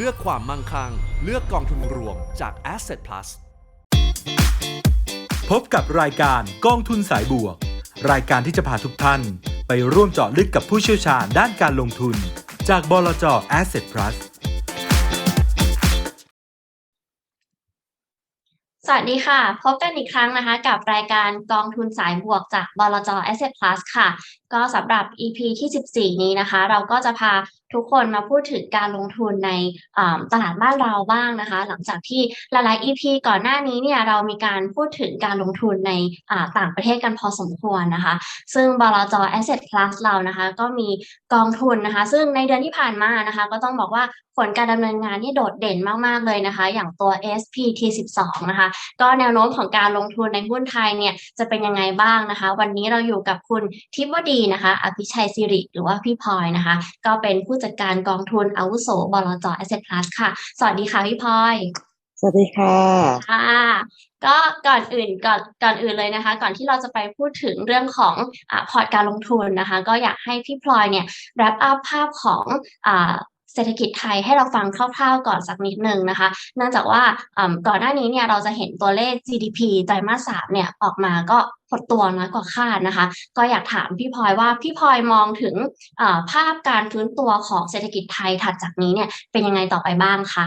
เลือกความมั่งคั่ง เลือกกองทุนรวมจาก Asset Plus พบกับรายการกองทุนสายบวก รายการที่จะพาทุกท่าน ไปร่วมเจาะลึกกับผู้เชี่ยวชาญด้านการลงทุน จากบลจ Asset Plus สวัสดีค่ะ พบกันอีกครั้งนะคะ กับรายการกองทุนสายบวกจากบลจ Asset Plus ค่ะก็สำหรับ EP ที่ 14 นี้นะคะ เราก็จะพาทุกคนมาพูดถึงการลงทุนในตลาดบ้านเราบ้างนะคะ หลังจากที่หลายๆ EP ก่อนหน้านี้เนี่ยเรามีการพูดถึงการลงทุนในต่างประเทศกันพอสมควรนะคะ ซึ่งบลจ Asset Plus เรานะคะ ก็มีกองทุนนะคะ ซึ่งในเดือนที่ผ่านมานะคะ ก็ต้องบอกว่าผลการดำเนินงานที่โดดเด่นมาก ๆ เลยนะคะ อย่างตัว SPT 12 นะคะ ก็แนวโน้มของการลงทุนในหุ้นไทยเนี่ยจะเป็นยังไงบ้างนะคะ วันนี้เราอยู่กับคุณทิพวดีนะคะอภิชัยสิริหรือว่าพี่พลอยนะคะ ก็เป็นผู้จัดการกองทุนอาวุโสบลจ Asset Plus ค่ะ สวัสดีค่ะพี่พลอยสวัสดีค่ะค่ะ ก็ก่อนอื่นก่อนก่อนอื่นเลยนะคะ ก่อนที่เราจะไปพูดถึงเรื่องของอาพอร์ตการลงทุนนะคะ ก็อยากให้พี่พลอยเนี่ย wrap up ภาพของอ่าเศรษฐกิจไทยให้เราฟังคร่าวๆก่อนสักนิดนึงนะคะเนื่องจากว่าก่อนหน้านี้เนี่ยเราจะเห็นตัวเลข GDP ไตรมาสสามเนี่ยออกมาก็หดตัวน้อยกว่าคาดนะคะ ก็อยากถามพี่พลอยว่าพี่พลอยมองถึงภาพการฟื้นตัวของเศรษฐกิจไทยถัดจากนี้เนี่ยเป็นยังไงต่อไปบ้างคะ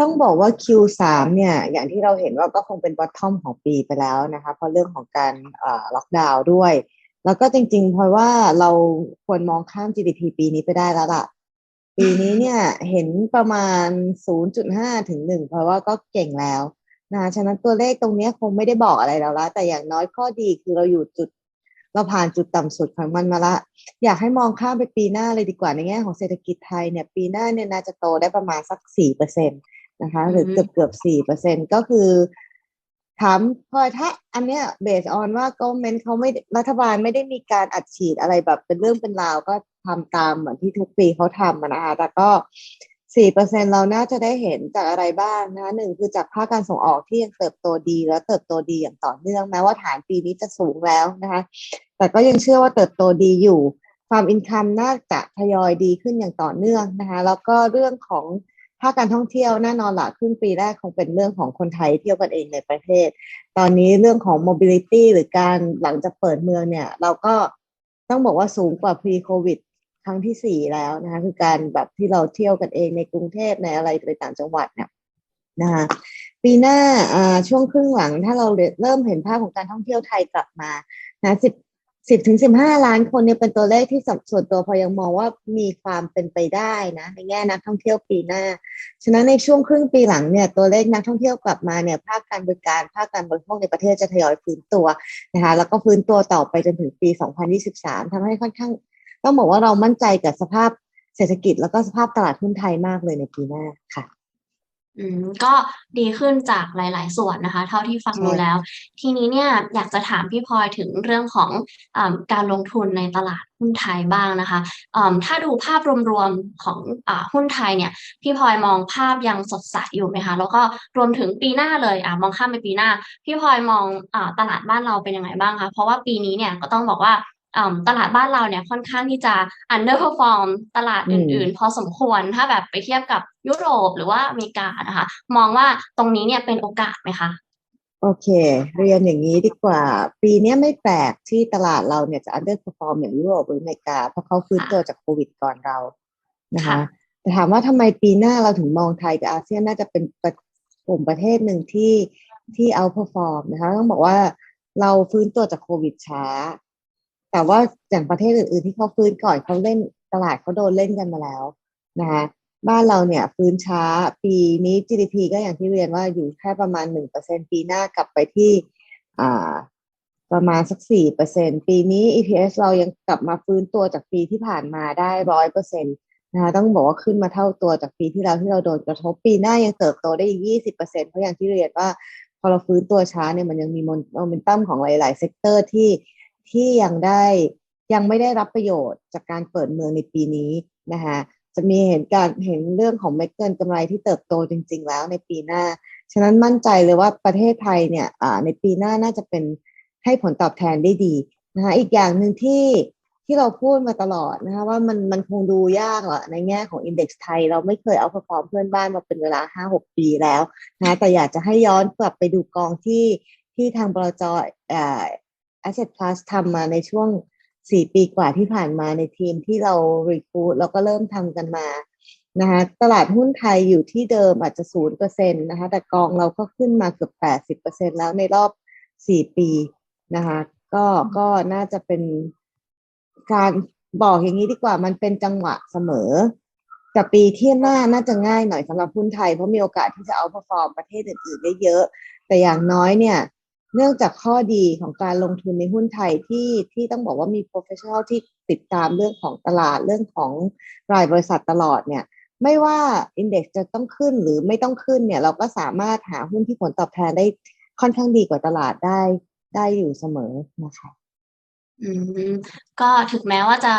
ต้องบอกว่า Q3 เนี่ย อย่างที่เราเห็นว่าก็คงเป็นบอททอมของปีไปแล้วนะคะ เพราะเรื่องของการล็อกดาวน์ด้วย แล้วก็จริงๆ เพราะว่าเราควรมองข้าม GDP ปีนี้ไปได้แล้วล่ะ ปีนี้เนี่ยเห็นประมาณ 0.5 ถึง 1 เพราะว่าก็เก่งแล้วนะคะฉะนั้นตัวเลขตรงนี้คงไม่ได้บอกอะไรเราละแต่อย่างน้อยข้อดีคือเราอยู่จุด เราผ่านจุดต่ำสุดของมันมาละ อยากให้มองข้ามไปปีหน้าเลยดีกว่าในแง่ของเศรษฐกิจไทยเนี่ยปีหน้าเนี่ยน่าจะโตได้ประมาณสักสี่เปอร์เซ็นตนะคะหรือเกือบเกือบสี่เปอร์เซ็นก็คือ ถามพอถ้าอันเนี้ยเบสออนว่าก็เมนเขาไม่รัฐบาลไม่ได้มีการอัดฉีดอะไรแบบเป็นเรื่องเป็นราวก็ทำตามเหมือนที่ทุกปีเขาทำนะคะแต่ก็สี่เปอร์เซ็นเราน่าจะได้เห็นจากอะไรบ้างนะคะหนึ่งคือจากภาคการส่งออกที่ยังเติบโตดีแล้วเติบโตดีอย่างต่อเนื่องแม้ว่าฐานปีนี้จะสูงแล้วนะคะ แต่ก็ยังเชื่อว่าเติบโตดีอยู่ ความอินคัมน่าจะทยอยดีขึ้นอย่างต่อเนื่องนะคะ แล้วก็เรื่องของ ภาคการท่องเที่ยวแน่นอนละครึ่งปีแรกคงเป็นเรื่องของคนไทยเที่ยวกันเองในประเทศ ตอนนี้เรื่องของ mobility หรือการหลังจากเปิดเมืองเนี่ย เราก็ต้องบอกว่าสูงกว่า pre covid ครั้งที่สี่แล้วนะคะคือการแบบที่เราเที่ยวกันเองในกรุงเทพในอะไรในต่างจังหวัดเนี่ยนะคะปีหน้าอ่าช่วงครึ่งหลังถ้าเราเริ่มเห็นภาพของการท่องเที่ยวไทยกลับมานะสิบ สิบถึงสิบห้าล้านคนเนี่ยเป็นตัวเลขที่สับส่วนตัวพอยังมองว่ามีความเป็นไปได้นะในแง่นักท่องเที่ยวปีหน้า ฉะนั้นในช่วงครึ่งปีหลังเนี่ยตัวเลขนักท่องเที่ยวกลับมาเนี่ยภาคการบริการภาคการบริโภคในประเทศจะทยอยฟื้นตัวนะคะแล้วก็ฟื้นตัวต่อไปจนถึงปี 2023ทำให้ค่อนข้าง ต้องบอกว่าเรามั่นใจกับสภาพเศรษฐกิจแล้วก็สภาพตลาดหุ้นไทยมากเลยในปีหน้าค่ะ อืมก็ดีขึ้นจากหลาย ๆ ส่วนนะคะ เท่าที่ฟังใช่ดูแล้ว ทีนี้เนี่ยอยากจะถามพี่พลอยถึงเรื่องของอาการลงทุนในตลาดหุ้นไทยบ้างนะคะอ่าถ้าดูภาพรวม ๆ ของอ่าหุ้นไทยเนี่ย พี่พลอยมองภาพยังสดใสอยู่ไหมคะ แล้วก็รวมถึงปีหน้าเลยอ่ามองข้ามไปปีหน้า พี่พลอยมองอ่าตลาดบ้านเราเป็นยังไงบ้างคะเพราะว่าปีนี้เนี่ยก็ต้องบอกว่าอ่า ตลาดบ้านเราเนี่ยค่อนข้างที่จะ underperform ตลาดอือื่มนๆ พอสมควรถ้าแบบไปเทียบกับยุโรปหรือว่าอเมริกานะคะ มองว่าตรงนี้เนี่ยเป็นโอกาสไหมคะโอเค เรียนอย่างนี้ดีกว่า ปีเนี้ยไม่แปลกที่ตลาดเราเนี่ยจะ underperform อย่างยุโรปหรืออเมริกา เพราะเขาฟื้นตัวจากโควิดก่อนเรานะคะค่ะแต่ถามว่าทำไมปีหน้าเราถึงมองไทยกับอาเซียนน่าจะเป็นประกลุ่มประเทศหนึ่งที่ที่ outperform นะคะต้องบอกว่าเราฟื้นตัวจากโควิดช้า แต่ว่าอย่างประเทศอื่นๆที่เขาฟื้นก่อนเขาเล่นตลาดเขาโดนเล่นกันมาแล้วนะคะบ้านเราเนี่ยฟื้นช้าปีนี้ GDP ก็อย่างที่เรียนว่าอยู่แค่ประมาณหนึ่งเปอร์เซ็นปีหน้ากลับไปที่อ่าประมาณสักสี่เปอร์เซ็นปีนี้ EPS เรายังกลับมาฟื้นตัวจากปีที่ผ่านมาได้ร้อยเปอร์เซ็นตนะคะต้องบอกว่าขึ้นมาเท่าตัวจากปีที่แล้วที่เราโดนกระทบปีหน้ายังเติบโตได้อีกยี่สิบเปอร์เซ็นเพราะอย่างที่เรียนว่า พอเราฟื้นตัวช้าเนี่ยมันยังมีโมเมนตัมของหลาย ๆ เซกเตอร์ที่ ที่ยังได้ยังไม่ได้รับประโยชน์จากการเปิดเมืองในปีนี้นะคะจะมีเห็นการเห็นเรื่องของเม็ดเงินกำไรที่เติบโตจริง ๆ แล้วในปีหน้า ฉะนั้นมั่นใจเลยว่าประเทศไทยเนี่ยอ่าในปีหน้าน่าจะเป็นให้ผลตอบแทนได้ดีนะคะอีกอย่างหนึ่งที่ที่เราพูดมาตลอดนะคะว่ามันมันคงดูยากแหละในแง่ของอินเด็กซ์ไทย เราไม่เคยเอาพอฟอร์มเพื่อนบ้านมาเป็นเวลาห้าหกปีแล้วนะแต่อยากจะให้ย้อนกลับไปดูกองที่ที่ทางบลจออ Asset Plus ทำมาในช่วงสี่ปีกว่าที่ผ่านมาในทีมที่เรารีคูดแล้วก็เริ่มทำกันมานะคะตลาดหุ้นไทยอยู่ที่เดิมอาจจะศูนย์เปอร์เซ็นต์นะคะแต่กองเราก็ขึ้นมาเกือบแปดสิบเปอร์เซ็นแล้วในรอบสี่ปีนะคะก็ก็น่าจะเป็นการบอกอย่างนี้ดีกว่ามันเป็นจังหวะเสมอแต่ปีที่หน้าน่าจะง่ายหน่อยสำหรับหุ้นไทยเพราะมีโอกาสที่จะเอาพอฟอร์มประเทศอื่นๆได้เยอะ แต่อย่างน้อยเนี่ย เนื่องจากข้อดีของการลงทุนในหุ้นไทยที่ที่ต้องบอกว่ามี professional ที่ติดตามเรื่องของตลาดเรื่องของรายบริษัทตลอดเนี่ยไม่ว่า index จะต้องขึ้นหรือไม่ต้องขึ้นเนี่ย เราก็สามารถหาหุ้นที่ผลตอบแทนได้ค่อนข้างดีกว่าตลาดได้ได้อยู่เสมอนะคะ อืมก็ถึงแม้ว่าจะ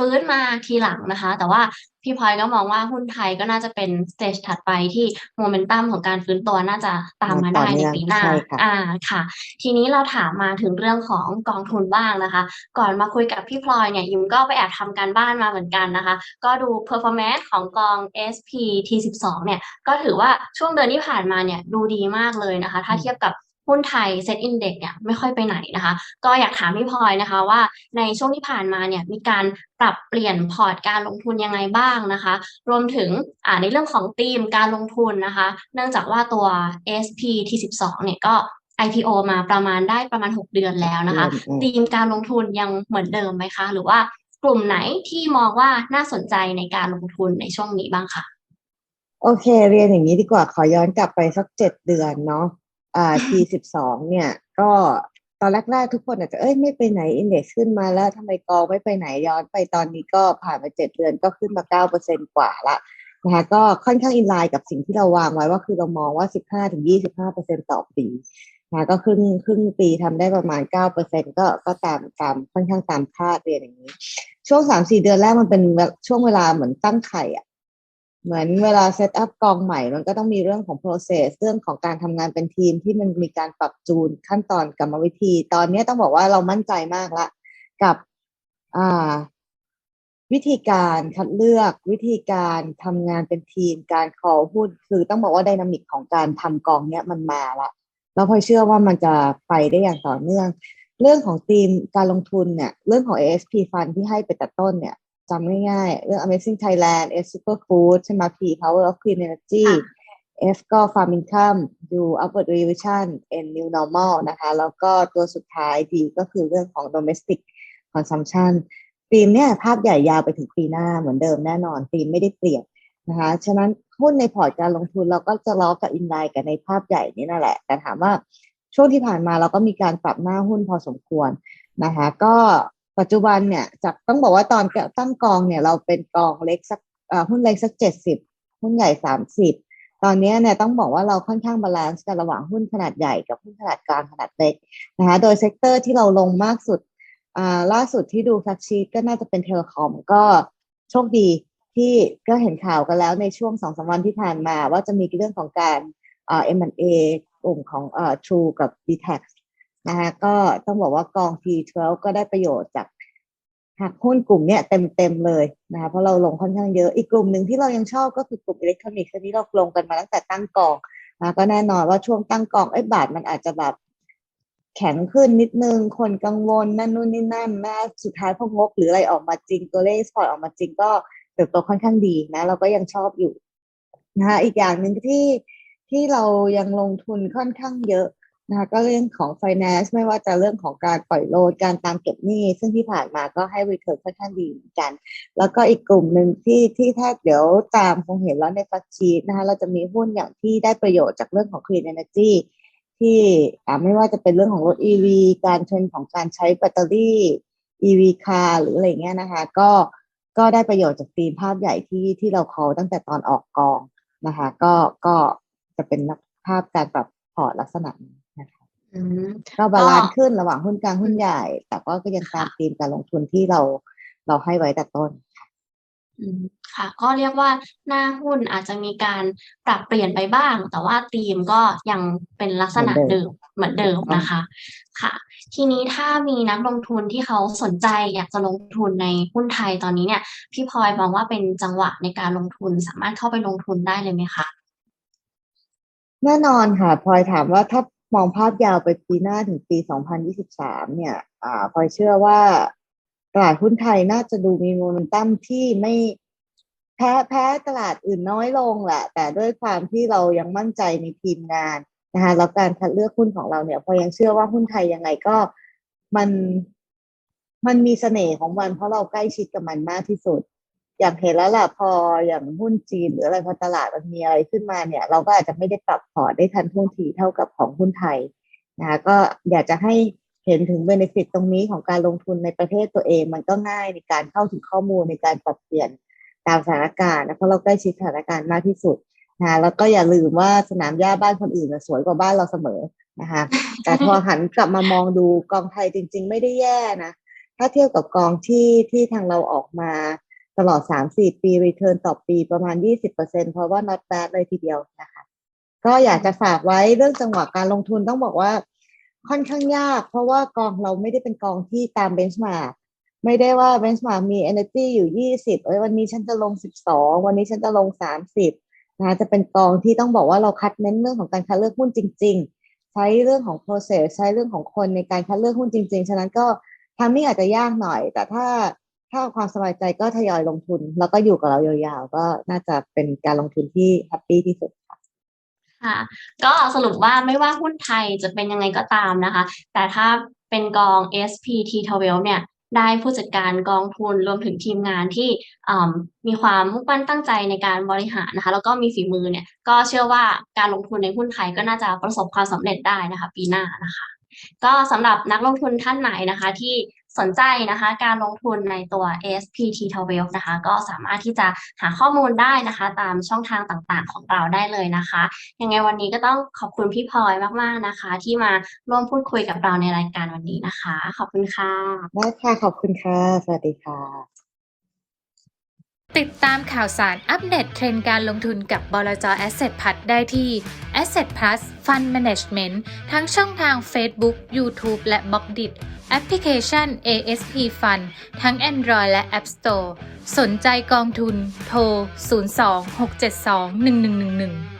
ฟื้นมาทีหลังนะคะ แต่ว่าพี่พลอยก็มองว่าหุ้นไทยก็น่าจะเป็นสเตจถัดไปที่โมเมนตัมของการฟื้นตัวน่าจะตามมาต่ได้อในเนื่องปีหน้าใช่ค่ะอ่าค่ะ ทีนี้เราถามมาถึงเรื่องของกองทุนบ้างนะคะ ก่อนมาคุยกับพี่พลอยเนี่ยยิมก็ไปแอบทำการบ้านมาเหมือนกันนะคะ ก็ดู performance ของกอง SP T12 เนี่ยก็ถือว่าช่วงเดือนที่ผ่านมาเนี่ยดูดีมากเลยนะคะ ถ้าเทียบกับ หุ้นไทย Set Index เนี่ยไม่ค่อยไปไหนนะคะ ก็อยากถามพี่พลอยนะคะว่าในช่วงที่ผ่านมาเนี่ยมีการปรับเปลี่ยนพอร์ตการลงทุนยังไงบ้างนะคะ รวมถึงอ่าในเรื่องของธีมการลงทุนนะคะ เนื่องจากว่าตัว SP T12 เนี่ยก็ IPO มาประมาณได้ประมาณ 6 เดือนแล้วนะคะอืมอืมธีมการลงทุนยังเหมือนเดิมไหมคะ หรือว่ากลุ่มไหนที่มองว่าน่าสนใจในการลงทุนในช่วงนี้บ้างคะโอเค เรียนอย่างนี้ดีกว่าขอย้อนกลับไปสักเจ็ดเดือนเนาะ อ่า T สิบสองเนี่ย ก็ตอนแรกๆทุกคนอาจจะเอ้ยไม่ไปไหนอินเด็กซ์ขึ้นมาแล้วทำไมกองไม่ไปไหนย้อนไปตอนนี้ก็ผ่านมาเจ็ดเดือนก็ขึ้นมาเก้าเปอร์เซ็นกว่าละนะคะก็ค่อนข้างอินไลน์กับสิ่งที่เราวางไว้ว่าคือเรามองว่าสิบห้าถึงยี่สิบห้าเปอร์เซ็นต่อปีนะคะก็ครึ่งครึ่งปีทำได้ประมาณเก้าเปอร์เซ็นก็ก็ตามตามค่อนข้างตามคาดเรียนอย่างนี้ ช่วงสามสี่เดือนแรกมันเป็นช่วงเวลาเหมือนตั้งไข่อะ เหมือนเวลาเซตอัพกองใหม่ มันก็ต้องมีเรื่องของ process เรื่องของการทำงานเป็นทีมที่มันมีการปรับจูนขั้นตอนกรรมวิธี ตอนนี้ต้องบอกว่าเรามั่นใจมากละ กับวิธีการคัดเลือกวิธีการทำงานเป็นทีม การ call หุ้นคือต้องบอกว่าไดนามิกของการทำกองเนี้ยมันมาละแล้วพอยเชื่อว่ามันจะไปได้อย่างต่อเนื่อง เรื่องของทีมการลงทุนเนี่ย เรื่องของ ASP Fund ที่ให้ไปแต่ต้นเนี่ย จำง่ายๆ เรื่อง Amazing Thailand S Superfood ใช่ไหม P Power of Clean Energy ค่ะ F ก็ Farm Income U Upward Revision N New Normal นะคะ แล้วก็ตัวสุดท้าย D ก็คือเรื่องของ Domestic Consumption ธีมเนี่ยภาพใหญ่ยาวไปถึงปีหน้าเหมือนเดิมแน่นอนธีมไม่ได้เปลี่ยนนะคะ ฉะนั้นหุ้นในพอร์ตการลงทุนเราก็จะล้อกับอินไลน์กับในภาพใหญ่นี้นั่นแหละ แต่ถามว่าช่วงที่ผ่านมาเราก็มีการปรับหน้าหุ้นพอสมควรนะคะ ก็ ปัจจุบันเนี่ยจากต้องบอกว่าตอนตั้งกองเนี่ยเราเป็นกองเล็กสักหุ้นเล็กสักเจ็ดสิบหุ้นใหญ่สามสิบตอนนี้เนี่ยต้องบอกว่าเราค่อนข้างบาลานซ์กันระหว่างหุ้นขนาดใหญ่กับหุ้นขนาดกลางขนาดเล็กนะคะโดยเซกเตอร์ที่เราลงมากสุดอ่าล่าสุดที่ดูแฟกชีตก็น่าจะเป็นเทเลคอมก็โชคดีที่ก็เห็นข่าวกันแล้วในช่วงสองสามวันที่ผ่านมาว่าจะมีเรื่องของการเอ่า M&A กลุ่มของเอ่า True กับ d t a c นะคะก็ต้องบอกว่ากอง T12 ก็ได้ประโยชน์จากหักหุ้นกลุ่มเนี้ยเต็มเต็มๆเลยนะคะเพราะเราลงค่อนข้างเยอะอีกกลุ่มหนึ่งที่เรายังชอบก็คือกลุ่มอิเล็กทรอนิกส์อันนี้เราลงกันมาตั้งแต่ตั้งกองนะก็แน่นอนว่าช่วงตั้งกองไอ้บาทมันอาจจะแบบแข็งขึ้นนิดนึง คนกังวลนั่นนู่นนี่นั่นนะสุดท้ายพองบหรืออะไรออกมาจริงตัวเลขสปอร์ตออกมาจริงก็เติบโตค่อนข้างดีนะ เราก็ยังชอบอยู่นะคะอีกอย่างหนึ่งที่ที่เรายังลงทุนค่อนข้างเยอะ นะคะก็เรื่องของ finance ไม่ว่าจะเรื่องของการปล่อยโลดการตามเก็บหนี้ ซึ่งที่ผ่านมาก็ให้ return ค่อนข้างดีเหมือนกัน แล้วก็อีกกลุ่มหนึ่งที่ที่ถ้าเดี๋ยวตามคงเห็นแล้วในฟักชีตนะคะเราจะมีหุ้นอย่างที่ได้ประโยชน์จากเรื่องของ clean energy ที่ไม่ว่าจะเป็นเรื่องของรถ EV การเทรนของการใช้แบตเตอรี่ EV car หรืออะไรเงี้ยนะคะก็ก็ได้ประโยชน์จากธีมภาพใหญ่ที่ที่เรา call ตั้งแต่ตอนออกกองนะคะ ก็ก็จะเป็นภาพการปรับพอร์ตลักษณะนี้ นะคะอืมก็บาลานซ์ขึ้นระหว่างหุ้นกลางหุ้นใหญ่ แต่ก็ก็ยังตามธีมการลงทุนที่เราเราให้ไว้แต่ต้นออืมค่ะ ก็เรียกว่าหน้าหุ้นอาจจะมีการปรับเปลี่ยนไปบ้าง แต่ว่าธีมก็ยังเป็นลักษณะเหมือนเดิเดิมมเหมือนเดิมนะคะ ค่ะ ทีนี้ถ้ามีนักลงทุนที่เขาสนใจอยากจะลงทุนในหุ้นไทยตอนนี้เนี่ย พี่พลอยมองว่าเป็นจังหวะในการลงทุนสามารถเข้าไปลงทุนได้เลยไหมคะแน่นอนค่ะพลอยถามว่าถ้า มองภาพยาวไปปีหน้าถึงปี 2023 เนี่ยอ่าพอยเชื่อว่าตลาดหุ้นไทยน่าจะดูมีโมเมนตัมที่ไม่แพ้แพ้ตลาดอื่นน้อยลงแหละ แต่ด้วยความที่เรายังมั่นใจในทีมงานนะคะแล้วการคัดเลือกหุ้นของเราเนี่ยพอยยังเชื่อว่าหุ้นไทยยังไงก็มันมันมีเสน่ห์ของมันเพราะเราใกล้ชิดกับมันมากที่สุด อย่างเห็นแล้วล่ะพออย่างหุ้นจีนหรืออะไรพอตลาดมันมีอะไรขึ้นมาเนี่ย เราก็อาจจะไม่ได้ปรับพอร์ตได้ทันท่วงทีเท่ากับของหุ้นไทยนะคะก็อยากจะให้เห็นถึงเบนฟิตตรงนี้ของการลงทุนในประเทศตัวเอง มันก็ง่ายในการเข้าถึงข้อมูลในการปรับเปลี่ยนตามสถานการณ์นะเพราะเราใกล้ชิดสถานการณ์มากที่สุดนะแล้วก็อย่าลืมว่าสนามหญ้าบ้านคนอื่นสวยกว่าบ้านเราเสมอนะคะแต่พอหันกลับมามองดูกองไทยจริง ๆ ไม่ได้แย่นะถ้าเทียบกับกองที่ที่ทางเราออกมา ตลอด 3-4 ปี return ต่อปีประมาณ 20%เพราะว่า not bad เลยทีเดียวนะคะ ก็อยากจะฝากไว้เรื่องจังหวะการลงทุนต้องบอกว่าค่อนข้างยาก เพราะว่ากองเราไม่ได้เป็นกองที่ตาม benchmark ไม่ได้ว่า benchmark มี energy อยู่ 20เอ้ยวันนี้ฉันจะลง 12 วันนี้ฉันจะลง 30นะคะจะเป็นกองที่ต้องบอกว่าเราคัดเน้นเรื่องของการคัดเลือกหุ้นจริง ๆ ใช้เรื่องของ process ใช้เรื่องของคนในการคัดเลือกหุ้นจริง ๆ ฉะนั้นก็ทามมิ่งอาจจะยากหน่อย แต่ถ้า ถ้าความสบายใจก็ทยอยลงทุน แล้วก็อยู่กับเรายาวๆ ก็น่าจะเป็นการลงทุนที่แฮปปี้ที่สุดค่ะค่ะ ก็สรุปว่าไม่ว่าหุ้นไทยจะเป็นยังไงก็ตามนะคะ แต่ถ้าเป็นกอง SPT12 เนี่ยได้ผู้จัดการกองทุนรวมถึงทีมงานที่มีความมุ่งมั่นตั้งใจในการบริหารนะคะ แล้วก็มีฝีมือเนี่ย ก็เชื่อว่าการลงทุนในหุ้นไทยก็น่าจะประสบความสำเร็จได้นะคะ ปีหน้านะคะ ก็สำหรับนักลงทุนท่านไหนนะคะ ที่ สนใจนะคะ การลงทุนในตัว SPT12 นะคะ ก็สามารถที่จะหาข้อมูลได้นะคะ ตามช่องทางต่างๆของเราได้เลยนะคะ ยังไงวันนี้ก็ต้องขอบคุณพี่พลอยมากๆนะคะ ที่มาร่วมพูดคุยกับเราในรายการวันนี้นะคะ ขอบคุณค่ะได้ค่ะ ขอบคุณค่ะ สวัสดีค่ะ ติดตามข่าวสารอัปเดตเทรนด์การลงทุนกับบลจ Asset p l u s ได้ที่ Asset Plus Fund Management ทั้งช่องทาง Facebook, YouTube และ b ล็อกดิแอปพลิเคชัน ASP Fund ทั้ง Android และ App Store สนใจกองทุน โทร 02 672 1111